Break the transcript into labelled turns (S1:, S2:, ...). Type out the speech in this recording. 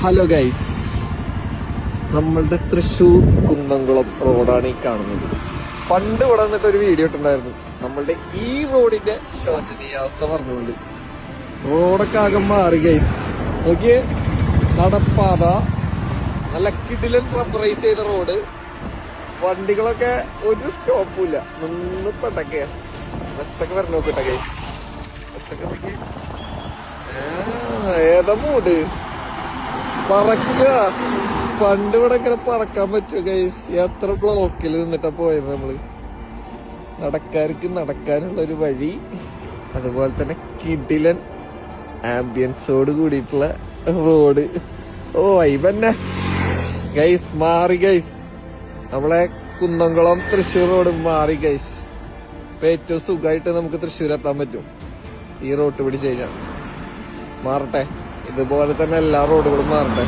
S1: Hello guys നമ്മളുടെ തൃശ്ശൂർ കുന്നംകുളം റോഡാണ് ഈ കാണുന്നത്. പണ്ട് ഇവിടെ നിന്നിട്ട് ഒരു വീഡിയോ ഇട്ടുണ്ടായിരുന്നു നമ്മളുടെ ഈ റോഡിന്റെ ശോചനീയാവസ്ഥ പറഞ്ഞുകൊണ്ട്. റോഡൊക്കെ ആകെ മാറി ഗൈസ് നോക്കിയേ. നടപ്പാത നല്ല കിടിലൻ റബ്ബറൈസ് ചെയ്ത റോഡ് വണ്ടികളൊക്കെ ഒരു സ്റ്റോപ്പും ഇല്ല. നിന്ന് പെട്ടൊക്കെ ബസ്സൊക്കെ വരണം നോക്കട്ടെ ഗൈസ് ബസ്സൊക്കെ ഏതാ മൂഡ് പറക്ക. പണ്ട് ഇവിടെ ഇങ്ങനെ പറക്കാൻ പറ്റുമോ ഗൈസ് എത്ര ബ്ലോക്കിൽ നിന്നിട്ടാ പോയത് നമ്മൾ. നടക്കാർക്ക് നടക്കാനുള്ള ഒരു വഴി. അതുപോലെ തന്നെ കിഡിലൻ ആംബിയൻസോട് കൂടിയിട്ടുള്ള റോഡ് ഓ വൈബന്നെ ഗൈസ് മാറി ഗൈസ് നമ്മളെ കുന്നംകുളം തൃശ്ശൂർ റോഡ് മാറി ഗൈസ് ഇപ്പൊ ഏറ്റവും സുഖമായിട്ട് നമുക്ക് തൃശ്ശൂർ എത്താൻ പറ്റും. ഈ റോട്ട് പിടിച്ച് കഴിഞ്ഞാൽ മാറട്ടെ. ഇതുപോലെ തന്നെ എല്ലാ റോഡുകളും മാറട്ടെ.